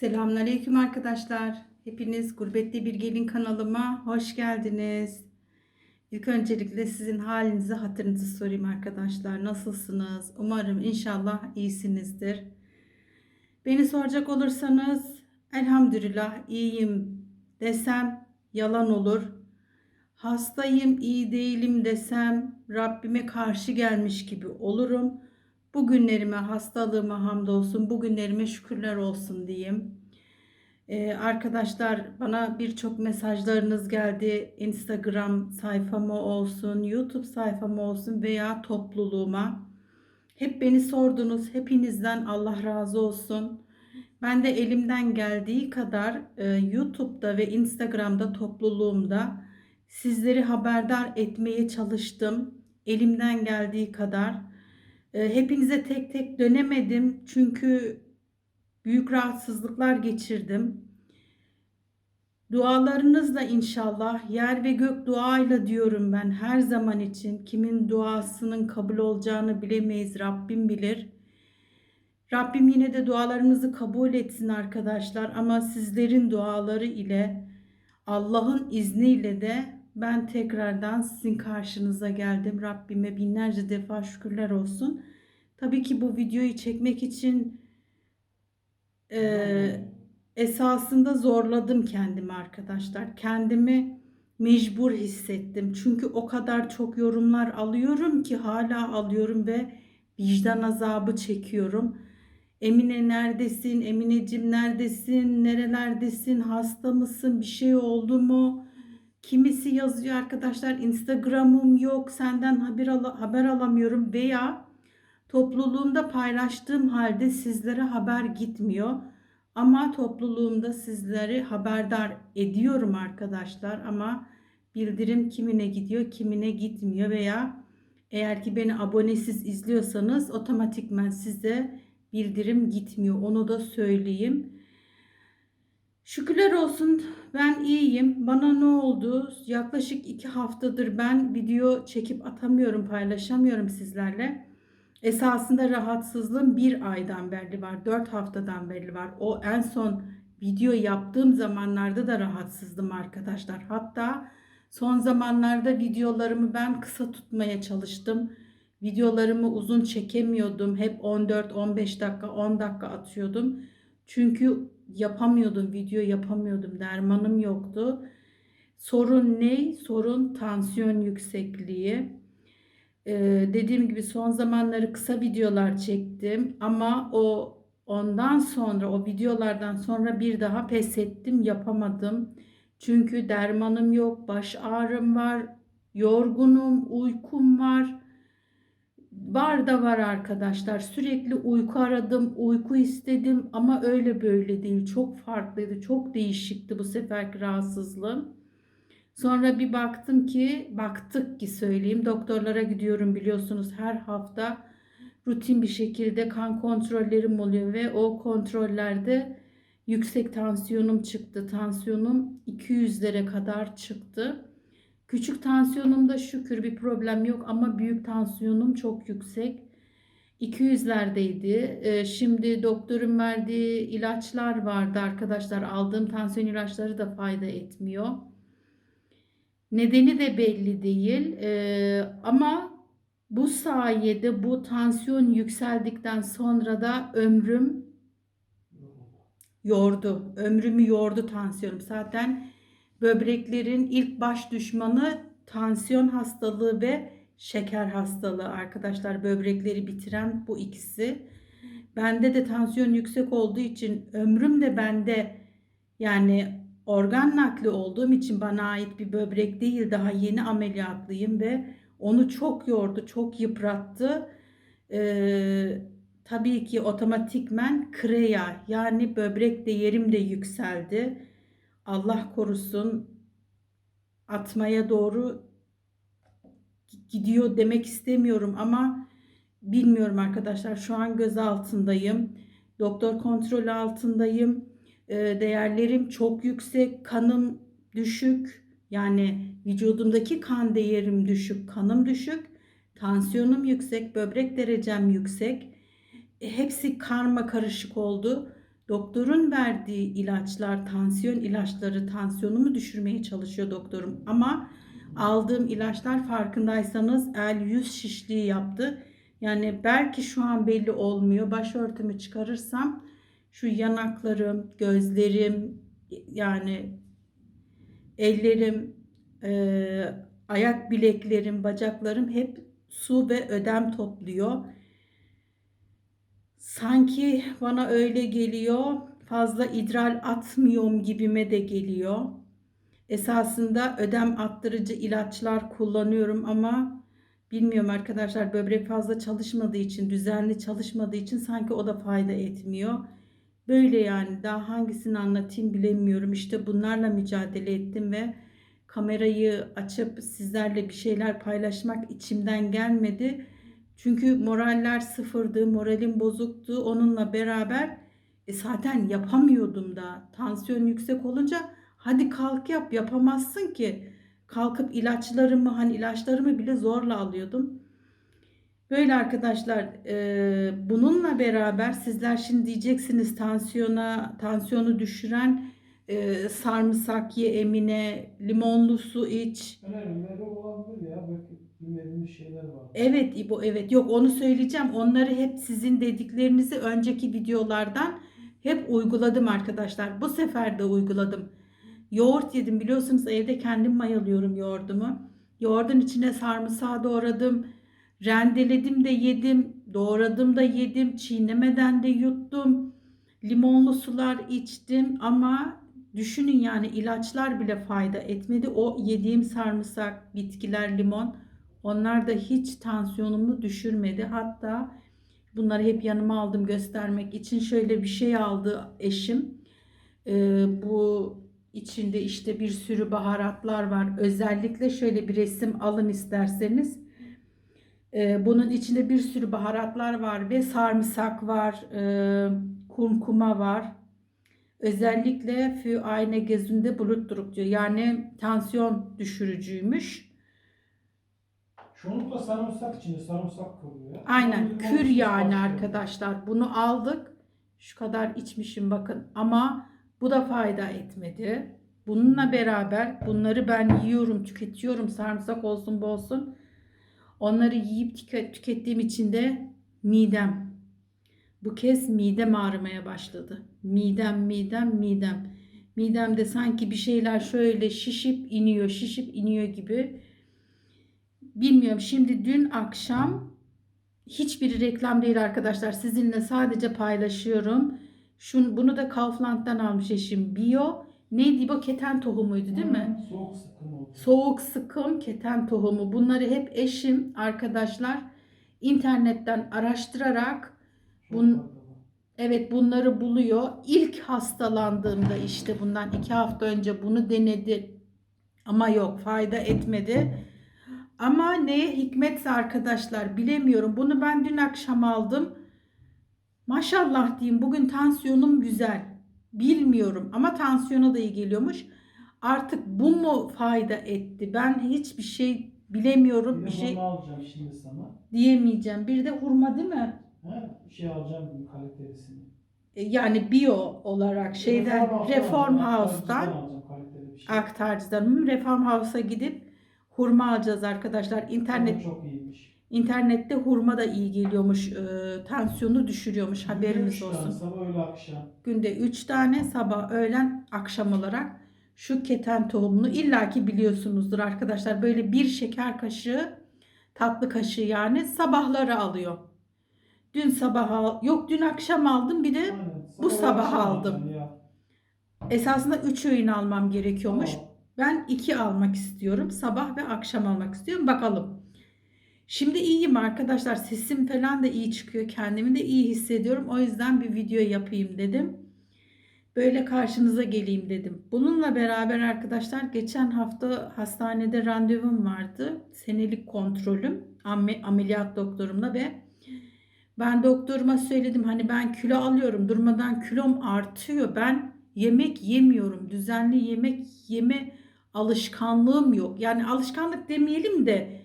Selamünaleyküm arkadaşlar. Hepiniz Gurbette Bir Gelin kanalıma hoş geldiniz. İlk öncelikle sizin halinizi hatırınızı sorayım arkadaşlar. Nasılsınız? Umarım inşallah iyisinizdir. Beni soracak olursanız elhamdülillah iyiyim desem yalan olur. Hastayım, iyi değilim desem Rabbime karşı gelmiş gibi olurum. Bugünlerime, hastalığıma hamdolsun, bugünlerime şükürler olsun diyeyim. Ee, arkadaşlar bana birçok mesajlarınız geldi. Instagram sayfama olsun, YouTube sayfama olsun veya topluluğuma. Hep beni sordunuz. Hepinizden Allah razı olsun. Ben de elimden geldiği kadar e, YouTube'da ve Instagram'da topluluğumda sizleri haberdar etmeye çalıştım. Elimden geldiği kadar. E, hepinize tek tek dönemedim çünkü büyük rahatsızlıklar geçirdim. Dualarınızla inşallah yer ve gök duayla diyorum ben her zaman için kimin duasının kabul olacağını bilemeyiz Rabbim bilir. Rabbim yine de dualarımızı kabul etsin arkadaşlar ama sizlerin duaları ile Allah'ın izniyle de ben tekrardan sizin karşınıza geldim. Rabbime binlerce defa şükürler olsun. Tabii ki bu videoyu çekmek için e, esasında zorladım kendimi arkadaşlar. Kendimi mecbur hissettim. Çünkü o kadar çok yorumlar alıyorum ki hala alıyorum ve vicdan azabı çekiyorum. Emine neredesin? Eminecim neredesin? Nerelerdesin? Hasta mısın? Bir şey oldu mu? Kimisi yazıyor arkadaşlar Instagram'ım yok senden haber, al haber alamıyorum veya topluluğumda paylaştığım halde sizlere haber gitmiyor. Ama topluluğumda sizleri haberdar ediyorum arkadaşlar ama bildirim kimine gidiyor kimine gitmiyor veya eğer ki beni abonesiz izliyorsanız otomatikmen size bildirim gitmiyor onu da söyleyeyim. Şükürler olsun ben iyiyim. Bana ne oldu? Yaklaşık iki haftadır ben video çekip atamıyorum, paylaşamıyorum sizlerle. Esasında rahatsızlığım bir aydan beri var, dört haftadan beri var. O en son video yaptığım zamanlarda da rahatsızdım arkadaşlar. Hatta son zamanlarda videolarımı ben kısa tutmaya çalıştım. Videolarımı uzun çekemiyordum. Hep 14-15 dakika, 10 dakika atıyordum. Çünkü yapamıyordum, video yapamıyordum. Dermanım yoktu. Sorun ne? Sorun tansiyon yüksekliği. Ee, dediğim gibi son zamanları kısa videolar çektim ama o ondan sonra o videolardan sonra bir daha pes ettim, yapamadım. Çünkü dermanım yok, baş ağrım var, yorgunum, uykum var. Var da var arkadaşlar. Sürekli uyku aradım, uyku istedim ama öyle böyle değil. Çok farklıydı, çok değişikti bu seferki rahatsızlığım. Sonra bir baktım ki, baktık ki söyleyeyim. Doktorlara gidiyorum biliyorsunuz her hafta rutin bir şekilde kan kontrollerim oluyor ve o kontrollerde yüksek tansiyonum çıktı. Tansiyonum 200'lere kadar çıktı. Küçük tansiyonumda şükür bir problem yok ama büyük tansiyonum çok yüksek. 200'lerdeydi. Ee, şimdi doktorun verdiği ilaçlar vardı arkadaşlar. Aldığım tansiyon ilaçları da fayda etmiyor. Nedeni de belli değil. Ee, ama bu sayede bu tansiyon yükseldikten sonra da ömrüm yordu. Ömrümü yordu tansiyonum. Zaten böbreklerin ilk baş düşmanı tansiyon hastalığı ve şeker hastalığı arkadaşlar böbrekleri bitiren bu ikisi. Bende de tansiyon yüksek olduğu için ömrüm de bende yani organ nakli olduğum için bana ait bir böbrek değil daha yeni ameliyatlıyım ve onu çok yordu, çok yıprattı. Ee, tabii ki otomatikmen kreya yani böbrek değerim de yükseldi. Allah korusun atmaya doğru gidiyor demek istemiyorum ama bilmiyorum arkadaşlar. Şu an göz altındayım. Doktor kontrolü altındayım. Ee, değerlerim çok yüksek. Kanım düşük. Yani vücudumdaki kan değerim düşük. Kanım düşük. Tansiyonum yüksek. Böbrek derecem yüksek. E, hepsi karma karışık oldu. Doktorun verdiği ilaçlar, tansiyon ilaçları, tansiyonumu düşürmeye çalışıyor doktorum. Ama aldığım ilaçlar farkındaysanız el yüz şişliği yaptı. Yani belki şu an belli olmuyor. Başörtümü çıkarırsam şu yanaklarım, gözlerim yani ellerim, e, ayak bileklerim, bacaklarım hep su ve ödem topluyor. Sanki bana öyle geliyor. Fazla idrar atmıyorum gibime de geliyor. Esasında ödem attırıcı ilaçlar kullanıyorum ama bilmiyorum arkadaşlar böbrek fazla çalışmadığı için, düzenli çalışmadığı için sanki o da fayda etmiyor. Böyle yani daha hangisini anlatayım bilemiyorum. İşte bunlarla mücadele ettim ve kamerayı açıp sizlerle bir şeyler paylaşmak içimden gelmedi. Çünkü moraller sıfırdı, moralim bozuktu. Onunla beraber e, zaten yapamıyordum da. Tansiyon yüksek olunca hadi kalk yap yapamazsın ki. Kalkıp ilaçlarımı hani ilaçlarımı bile zorla alıyordum. Böyle arkadaşlar e, bununla beraber sizler şimdi diyeceksiniz tansiyona tansiyonu düşüren e, sarımsak ye emine limonlu su iç. Önemli ya. Bilmediğimiz şeyler var. Evet İbo evet yok onu söyleyeceğim. Onları hep sizin dediklerinizi önceki videolardan hep uyguladım arkadaşlar. Bu sefer de uyguladım. Yoğurt yedim biliyorsunuz evde kendim mayalıyorum yoğurdumu. Yoğurdun içine sarımsağı doğradım. Rendeledim de yedim. Doğradım da yedim. Çiğnemeden de yuttum. Limonlu sular içtim ama düşünün yani ilaçlar bile fayda etmedi. O yediğim sarımsak, bitkiler, limon onlar da hiç tansiyonumu düşürmedi. Hatta bunları hep yanıma aldım göstermek için. Şöyle bir şey aldı eşim. Ee, bu içinde işte bir sürü baharatlar var. Özellikle şöyle bir resim alın isterseniz. Ee, bunun içinde bir sürü baharatlar var ve sarımsak var, e, kurkuma var. Özellikle für eine gesunde Blutdruck diyor. Yani tansiyon düşürücüymüş. Çoğunlukla sarımsak içinde sarımsak kalıyor. Aynen Limon kür içinde yani farklı. arkadaşlar. Bunu aldık. Şu kadar içmişim bakın. Ama bu da fayda etmedi. Bununla beraber bunları ben yiyorum, tüketiyorum. Sarımsak olsun bu olsun. Onları yiyip tüke- tükettiğim için de midem. Bu kez midem ağrımaya başladı. Midem, midem, midem. Midemde sanki bir şeyler şöyle şişip iniyor, şişip iniyor gibi. Bilmiyorum. Şimdi dün akşam hiçbiri reklam değil arkadaşlar. Sizinle sadece paylaşıyorum. Şun, bunu da Kaufland'dan almış eşim. Bio. Neydi bu? Keten tohumuydu değil mi? Hı, Soğuk sıkım. Soğuk sıkım keten tohumu. Bunları hep eşim arkadaşlar internetten araştırarak bun- evet bunları buluyor. İlk hastalandığımda işte bundan iki hafta önce bunu denedi. Ama yok fayda etmedi. Ama neye hikmetse arkadaşlar bilemiyorum. Bunu ben dün akşam aldım. Maşallah diyeyim bugün tansiyonum güzel. Bilmiyorum ama tansiyona da iyi geliyormuş. Artık bu mu fayda etti? Ben hiçbir şey bilemiyorum. Bir Bir şey alacağım şimdi sana. diyemeyeceğim. Bir de hurma değil mi? Ha, bir şey alacağım kalitelisini. E, Yani bio olarak şeyden Reform kaliteli bir şey. aktarcıdan Reform House'a gidip hurma alacağız arkadaşlar. İnternet çok iyiymiş. internette hurma da iyi geliyormuş. e, tansiyonu düşürüyormuş. Haberiniz Üç tane olsun. Sabah öğle akşam. Günde 3 tane sabah, öğlen, akşam olarak şu keten tohumunu illaki biliyorsunuzdur arkadaşlar. Böyle bir şeker kaşığı, tatlı kaşığı yani sabahları alıyor. Dün sabah al, yok dün akşam aldım bir de Aynen. bu öğle sabah aldım. Ya. esasında 3 öğün almam gerekiyormuş. Tamam. Ben 2 almak istiyorum. Sabah ve akşam almak istiyorum. Bakalım. Şimdi iyiyim arkadaşlar. Sesim falan da iyi çıkıyor. Kendimi de iyi hissediyorum. O yüzden bir video yapayım dedim. Böyle karşınıza geleyim dedim. Bununla beraber arkadaşlar geçen hafta hastanede randevum vardı. Senelik kontrolüm. Ame- Ameliyat doktorumla ve ben doktoruma söyledim hani ben kilo alıyorum. Durmadan kilom artıyor. Ben yemek yemiyorum. Düzenli yemek yeme alışkanlığım yok. Yani alışkanlık demeyelim de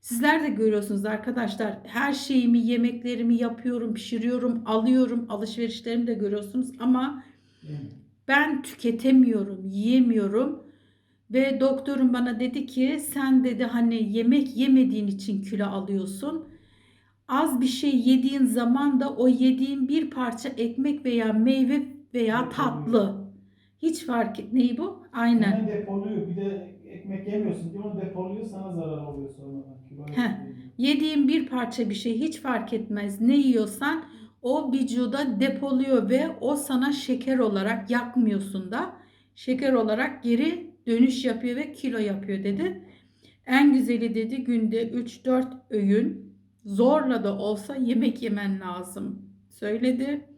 Sizler de görüyorsunuz arkadaşlar. Her şeyimi, yemeklerimi yapıyorum, pişiriyorum, alıyorum. Alışverişlerimi de görüyorsunuz ama ben tüketemiyorum, yiyemiyorum. Ve doktorum bana dedi ki sen dedi hani yemek yemediğin için kilo alıyorsun. Az bir şey yediğin zaman da o yediğin bir parça ekmek veya meyve veya tatlı. Hiç fark et. Neyi bu? Aynen. Hemen depoluyor. Bir de ekmek yemiyorsun diye onu depoluyor sana zarar oluyor sonradan. Heh. Yediğin bir parça bir şey hiç fark etmez. Ne yiyorsan o vücuda depoluyor ve o sana şeker olarak yakmıyorsun da şeker olarak geri dönüş yapıyor ve kilo yapıyor dedi. En güzeli dedi günde 3-4 öğün zorla da olsa yemek yemen lazım söyledi.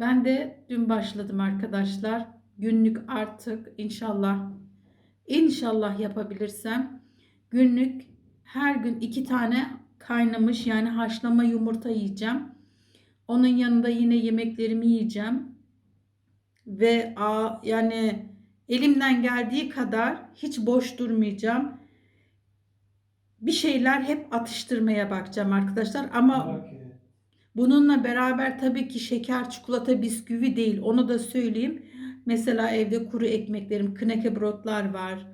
Ben de dün başladım arkadaşlar. Günlük artık inşallah inşallah yapabilirsem günlük her gün iki tane kaynamış yani haşlama yumurta yiyeceğim. Onun yanında yine yemeklerimi yiyeceğim. Ve a, yani elimden geldiği kadar hiç boş durmayacağım. Bir şeyler hep atıştırmaya bakacağım arkadaşlar ama. Bununla beraber tabii ki şeker, çikolata, bisküvi değil. Onu da söyleyeyim. Mesela evde kuru ekmeklerim, kneke brotlar var.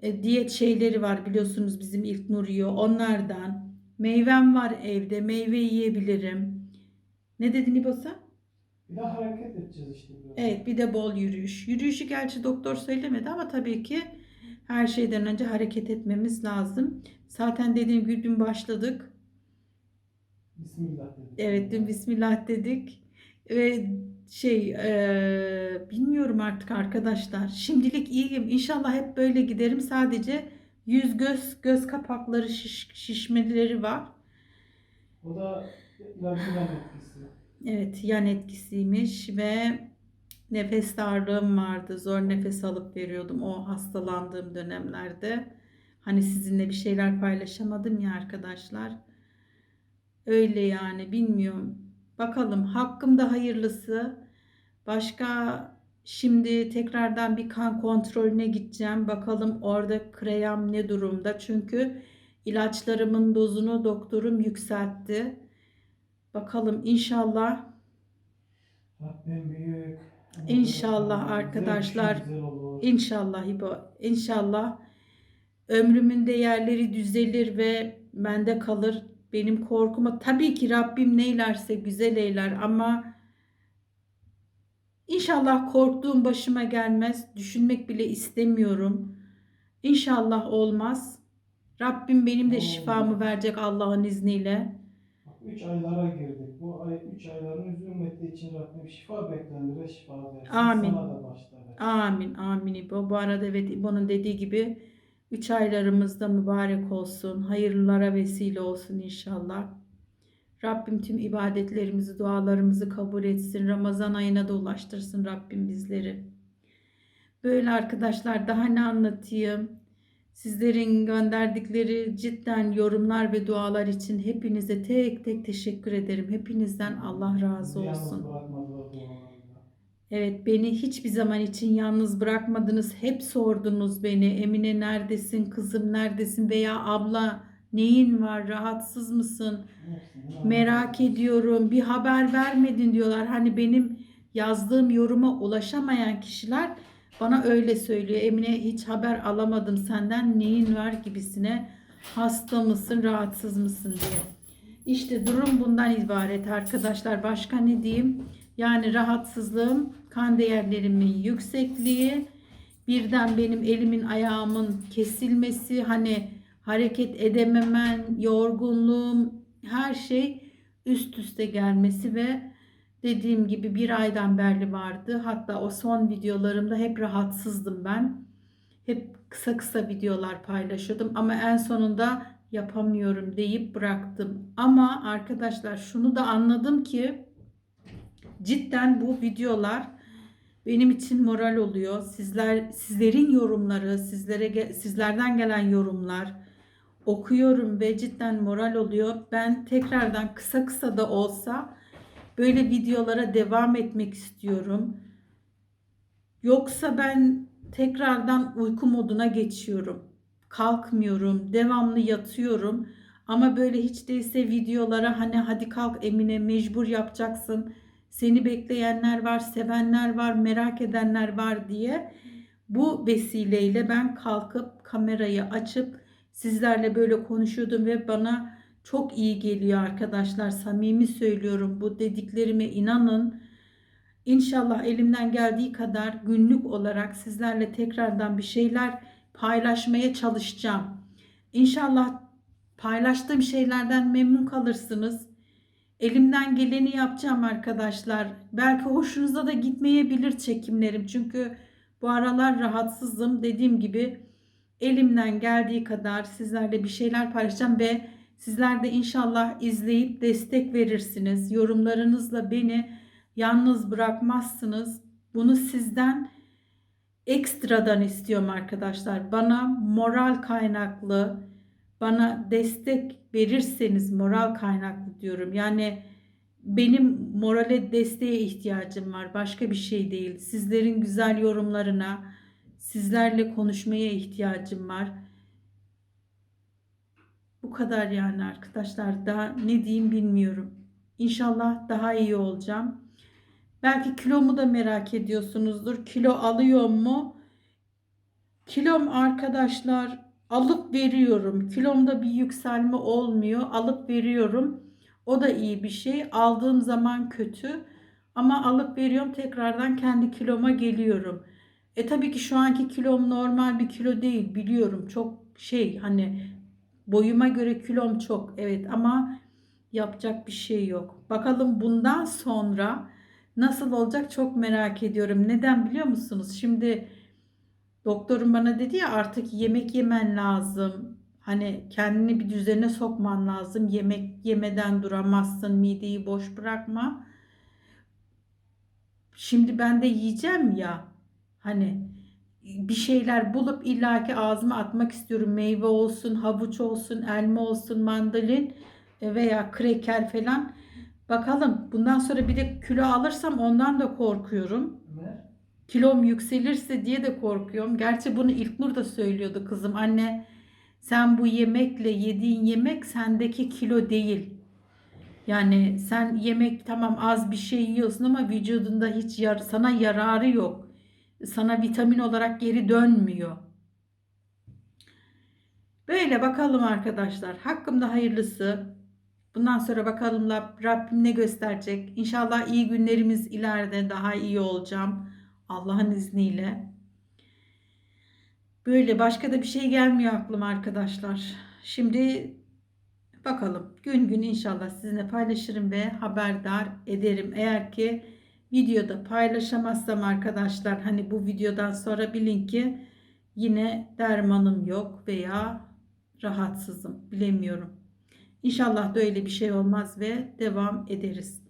E, diyet şeyleri var biliyorsunuz bizim ilk nur yiyor. Onlardan. Meyvem var evde. Meyve yiyebilirim. Ne dedin İbosa? Bir de hareket edeceğiz işte biraz. Evet bir de bol yürüyüş. Yürüyüşü gerçi doktor söylemedi ama tabii ki her şeyden önce hareket etmemiz lazım. Zaten dediğim gibi dün başladık. Bismillah dedik. Evet dün Bismillah dedik ve şey eee, bilmiyorum artık arkadaşlar. Şimdilik iyiyim. İnşallah hep böyle giderim. Sadece yüz göz göz kapakları şiş, şişmeleri var. O da yan etkisi. Evet yan etkisiymiş ve nefes darlığım vardı. Zor nefes alıp veriyordum o hastalandığım dönemlerde. Hani sizinle bir şeyler paylaşamadım ya arkadaşlar. Öyle yani bilmiyorum. Bakalım hakkımda hayırlısı. Başka şimdi tekrardan bir kan kontrolüne gideceğim. Bakalım orada kreyam ne durumda. Çünkü ilaçlarımın dozunu doktorum yükseltti. Bakalım inşallah. İnşallah arkadaşlar. şey olur. İnşallah İbo, inşallah ömrümün değerleri düzelir ve bende kalır. Benim korkuma tabii ki Rabbim neylerse güzel eyler ama inşallah korktuğum başıma gelmez. Düşünmek bile istemiyorum. İnşallah olmaz. Rabbim benim de şifamı verecek Allah'ın izniyle. Bak, Üç aylara girdik. Bu ay üç ayların yüz ümmeti için Rabbim şifa beklendir. Şifa versin. Amin. Sana da versin. Amin, amin İbo. Bu arada evet İbo'nun dediği gibi 3 aylarımızda mübarek olsun. Hayırlılara vesile olsun inşallah. Rabbim tüm ibadetlerimizi, dualarımızı kabul etsin. Ramazan ayına da ulaştırsın Rabbim bizleri. Böyle arkadaşlar daha ne anlatayım? Sizlerin gönderdikleri cidden yorumlar ve dualar için hepinize tek tek teşekkür ederim. Hepinizden Allah razı olsun. Evet beni hiçbir zaman için yalnız bırakmadınız. Hep sordunuz beni. Emine neredesin? Kızım neredesin? Veya abla neyin var? Rahatsız mısın? Merak ediyorum. Bir haber vermedin diyorlar. Hani benim yazdığım yoruma ulaşamayan kişiler bana öyle söylüyor. Emine hiç haber alamadım senden. Neyin var gibisine. Hasta mısın? Rahatsız mısın diye. İşte durum bundan ibaret arkadaşlar. Başka ne diyeyim? Yani rahatsızlığım, kan değerlerimin yüksekliği, birden benim elimin ayağımın kesilmesi, hani hareket edememen, yorgunluğum, her şey üst üste gelmesi ve dediğim gibi bir aydan beri vardı. Hatta o son videolarımda hep rahatsızdım ben. Hep kısa kısa videolar paylaşıyordum ama en sonunda yapamıyorum deyip bıraktım. Ama arkadaşlar şunu da anladım ki cidden bu videolar benim için moral oluyor. Sizler sizlerin yorumları, sizlere sizlerden gelen yorumlar okuyorum ve cidden moral oluyor. Ben tekrardan kısa kısa da olsa böyle videolara devam etmek istiyorum. Yoksa ben tekrardan uyku moduna geçiyorum. kalkmıyorum. Devamlı yatıyorum. Ama böyle hiç değilse videolara hani hadi kalk Emine mecbur yapacaksın. Seni bekleyenler var, sevenler var, merak edenler var diye bu vesileyle ben kalkıp kamerayı açıp sizlerle böyle konuşuyordum ve bana çok iyi geliyor arkadaşlar. Samimi söylüyorum bu dediklerime inanın. İnşallah elimden geldiği kadar günlük olarak sizlerle tekrardan bir şeyler paylaşmaya çalışacağım. İnşallah paylaştığım şeylerden memnun kalırsınız. Elimden geleni yapacağım arkadaşlar. Belki hoşunuza da gitmeyebilir çekimlerim. Çünkü bu aralar rahatsızım. Dediğim gibi elimden geldiği kadar sizlerle bir şeyler paylaşacağım ve sizler de inşallah izleyip destek verirsiniz. Yorumlarınızla beni yalnız bırakmazsınız. Bunu sizden ekstradan istiyorum arkadaşlar. Bana moral kaynaklı, bana destek verirseniz moral kaynaklı diyorum. Yani benim morale desteğe ihtiyacım var. Başka bir şey değil. Sizlerin güzel yorumlarına, sizlerle konuşmaya ihtiyacım var. Bu kadar yani arkadaşlar. Daha ne diyeyim bilmiyorum. İnşallah daha iyi olacağım. Belki kilomu da merak ediyorsunuzdur. Kilo alıyor mu? Kilom arkadaşlar alıp veriyorum. Kilomda bir yükselme olmuyor. Alıp veriyorum. O da iyi bir şey. Aldığım zaman kötü. Ama alıp veriyorum tekrardan kendi kiloma geliyorum. E tabii ki şu anki kilom normal bir kilo değil biliyorum. Çok şey hani boyuma göre kilom çok evet ama yapacak bir şey yok. Bakalım bundan sonra nasıl olacak çok merak ediyorum. Neden biliyor musunuz? Şimdi doktorum bana dedi ya artık yemek yemen lazım. Hani kendini bir düzene sokman lazım. Yemek yemeden duramazsın. Mideyi boş bırakma. Şimdi ben de yiyeceğim ya. Hani bir şeyler bulup illaki ağzıma atmak istiyorum. Meyve olsun, havuç olsun, elma olsun, mandalin veya kreker falan. Bakalım bundan sonra bir de kilo alırsam ondan da korkuyorum. Kilom yükselirse diye de korkuyorum. Gerçi bunu İlknur da söylüyordu kızım. Anne sen bu yemekle yediğin yemek sendeki kilo değil. Yani sen yemek tamam az bir şey yiyorsun ama vücudunda hiç yar sana yararı yok. Sana vitamin olarak geri dönmüyor. Böyle bakalım arkadaşlar. Hakkımda hayırlısı. Bundan sonra bakalım Rab- Rabbim ne gösterecek. İnşallah iyi günlerimiz ileride daha iyi olacağım. Allah'ın izniyle. Böyle başka da bir şey gelmiyor aklıma arkadaşlar. Şimdi bakalım gün gün inşallah sizinle paylaşırım ve haberdar ederim. Eğer ki videoda paylaşamazsam arkadaşlar hani bu videodan sonra bilin ki yine dermanım yok veya rahatsızım bilemiyorum. İnşallah da öyle bir şey olmaz ve devam ederiz.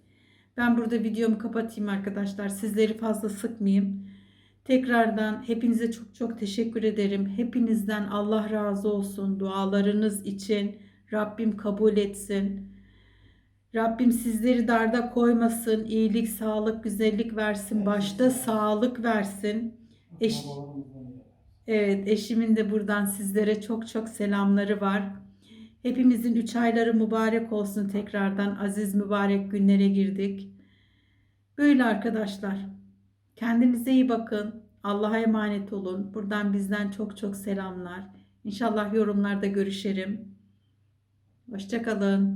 Ben burada videomu kapatayım arkadaşlar. Sizleri fazla sıkmayayım. Tekrardan hepinize çok çok teşekkür ederim. Hepinizden Allah razı olsun dualarınız için. Rabbim kabul etsin. Rabbim sizleri darda koymasın. İyilik, sağlık, güzellik versin. Başta sağlık versin. Eş, evet, eşimin de buradan sizlere çok çok selamları var. Hepimizin üç ayları mübarek olsun tekrardan. Aziz mübarek günlere girdik. Böyle arkadaşlar. Kendinize iyi bakın. Allah'a emanet olun. Buradan bizden çok çok selamlar. İnşallah yorumlarda görüşelim. Hoşçakalın.